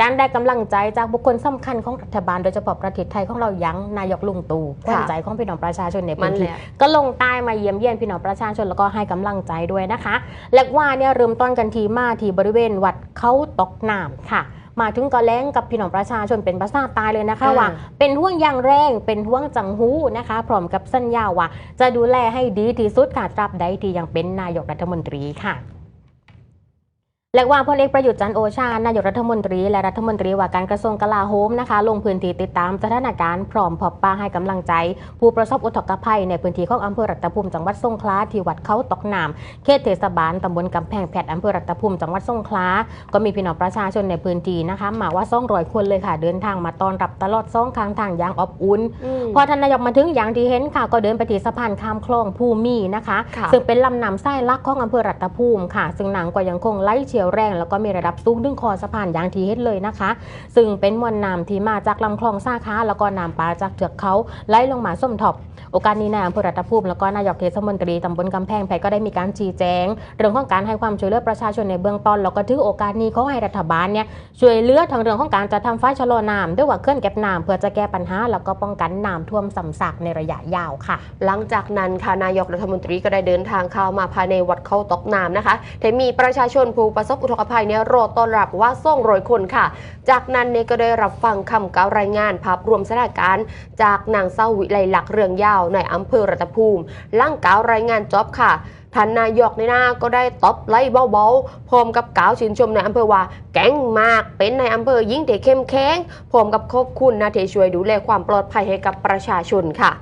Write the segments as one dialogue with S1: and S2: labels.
S1: การได้กำลังใจจากบุคคลสำคัญของรัฐบาลโดยเฉพาะประเทศไทยของเรายังนายกลุงตู่ขวัญใจของพี่น้องประชาชนในพื้
S2: น
S1: ที่ก็ลงใต้มาเยี่ยมเยียนพี่น้องประชาชนแล้วก็ให้กำลังใจด้วยนะคะ และว่าเนี่ยเริ่มต้นกันทีมาที่บริเวณวัดเขาตกน้ำค่ะมาถึงก็แล้งกับพี่น้องประชาชนเป็นภาษาตายเลยนะคะว่า เป็นห่วงอยางแรงเป็นห่วงจังหูนะคะ พร้อมกับสัญญาว่า จะดูแลให้ดีที่สุดค่ะตราบใดที่ยังเป็นนายกรัฐมนตรีค่ะ และว่าพลเอกประยุทธ์จันทร์โอชา นายกรัฐมนตรี และรัฐมนตรีว่าการกระทรวงกลาโหมนะคะ ลงพื้นที่ติดตามสถานการณ์พร้อมพบปะให้กำลังใจ ผู้ประสบอุทกภัยในพื้นที่ของอำเภอรัตภูมิจังหวัดสงขลาที่วัดเขาตกน้ำเขตเทศบาลตำบลกำแพงแพทย์อำเภอรัตภูมิจังหวัดสงขลาก็มีพี่น้องประชาชนในพื้นที่นะคะมาว่า200คนเลยค่ะ เดินทางมาต้อนรับตลอดสองข้างทางอย่างอบอุ่น
S2: ม
S1: พอท่านนายกมาถึงอย่างที่เห็นค่ะก็เดินไปที่สะพานข้ามคลองภูมีนะคะ
S2: ค่ะ
S1: ซึ่งเป็นลำน้ำไส้ลักของอำเภอรัตภูมิค่ะ ซึ่งน้ำก็ยังคงไหลเชี่ยวแรง แล้วก็มีระดับสูงถึงคอสะพานอย่างทีเฮ็ดเลยนะคะ ซึ่งเป็นมวลน้ำที่มาจากลำคลองสาขาแล้วก็น้ำป่าจากเทือกเขาไหลลงมาส้มทบ โอกาสนี้นายอำเภอรัตภูมิแล้วก็นายกเทศมนตรีตำบลกำแพงเพชรก็ได้มีการชี้แจง เรื่องของการให้ความช่วยเหลือประชาชนในเบื้องต้นแล้วก็ถือโอกาสนี้เขาให้รัฐบาลเนี่ยช่วยเหลือทางเรื่องของการจะทำฝ้ายชะลอน้ำด้วยว่าเคลื่อนเก็บน้ำเพื่อจะแก้ปัญหา แล้วก็ป้องกันน้ำท่วมซ้ำซากในระยะยาวค่ะ
S2: หลังจากนั้นค่ะนายกรัฐมนตรีก็ได้เดินทางเข้ามาภายในวัดเขาตกน้ำนะคะแต่มีประชาชนผู้ประสบอุทกภัยเนี่ยรอต้อนรับว่าส่งรอยคนค่ะ จากนั้นเนี่ยก็ได้รับฟังคำกล่าวรายงานภาพรวมสถานการณ์ จากนางเศร้าวิไลลักษ์เรืองยาวในอำเภอรัตภูมิล่างกล่าวรายงานจอบค่ะท่านนายกในหน้าก็ได้ตบไล่เบาๆ พร้อมกับกล่าวชื่นชมในอำเภอว่า แก่งมากเป็นในอำเภอยิ่งเทเข้มแข็งพร้อมกับขอบคุณนะที่ช่วยดูแลความปลอดภัยให้กับประชาชนค่ะ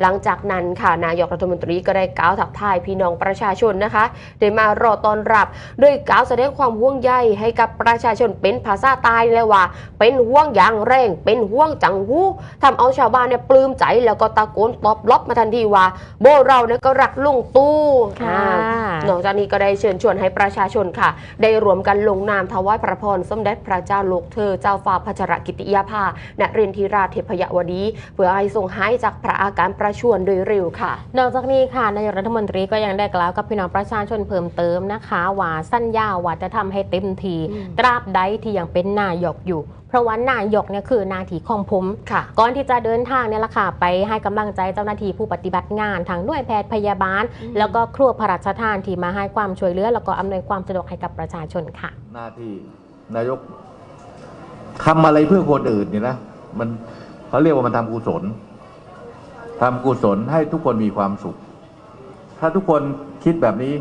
S2: หลังจากนั้นค่ะนายกรัฐมนตรีก็ได้กล่าวทักทายพี่น้องประชาชนนะคะได้มารอต้อนรับโดยกล่าวแสดงความห่วงใยให้กับประชาชนเป็นภาษาใตายเลยว่า เป็นห่วงอย่างแรง เป็นห่วงจังหูทำเอาชาวบ้านเนี่ยปลื้มใจแล้วก็ตะโกนตอบรับมาทันทีว่า โบเราเนี่ยก็รักลุงตู้
S1: ค่ะ
S2: อ่า นอกจากนี้ก็ได้เชิญชวนให้ประชาชนค่ะ ได้รวมกันลงนามถวายพระพรสมเด็จพระเจ้าโลกเธอเจ้าฟ้าพัชรกิติยาภานเรนทิราชเทพยวดี เพื่อให้ทรงหายจากพระอาการประชวรโดยเร็วค่ะ
S1: นอกจากนี้ค่ะนายกรัฐมนตรีก็ยังได้กล่าวกับพี่น้องประชาชนเพิ่มเติมนะคะ ว่าสัญญาว่าจะทำให้เต็มที
S2: อืม
S1: ตราบใดที่ยังเป็นนายกอยู่เพราะว่านายกเนี่ยคือหนาทีของผม
S2: ค่ะ
S1: ก่อนที่จะเดินทางเนี่ยแหละค่ะไปให้กำลังใจเจ้าหน้าที่ผู้ปฏิบัติงานทางหน่วยแพทย์พยาบาล
S2: อืม
S1: แล้วก็ครัวพระราชทานที่มาให้ความช่วยเหลือ แล้วก็อำนวยความสะดวกให้กับประชาชนค่ะ
S3: หน้าที่นายกทำอะไรเพื่อคนอื่นเนี่ยนะมันเขาเรียกว่ามันทำกุศลทำกุศลให้ทุกคนมีความสุข ถ้าทุกคนคิดแบบนี้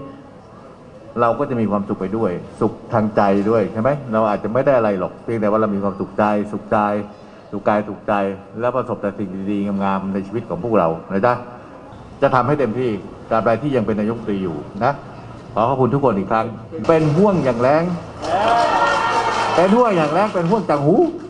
S3: เราก็จะมีความสุขไปด้วย สุขทางใจด้วยใช่ไหมเราอาจจะไม่ได้อะไรหรอกเพียงแต่ว่าเรามีความสุขใจ สุขใจสุขกายสุขใจ แล้วประสบแต่สิ่งดีๆงามๆในชีวิตของพวกเรานะจ๊ะจะทำให้เต็มที่ตราบใดที่ยังเป็นนายกตรีอยู่นะขอขอบคุณทุกคนอีกครั้ง เป็นห่วงอย่างแรงเป็นห่วงอย่างแรงเป็นห่วงจังหู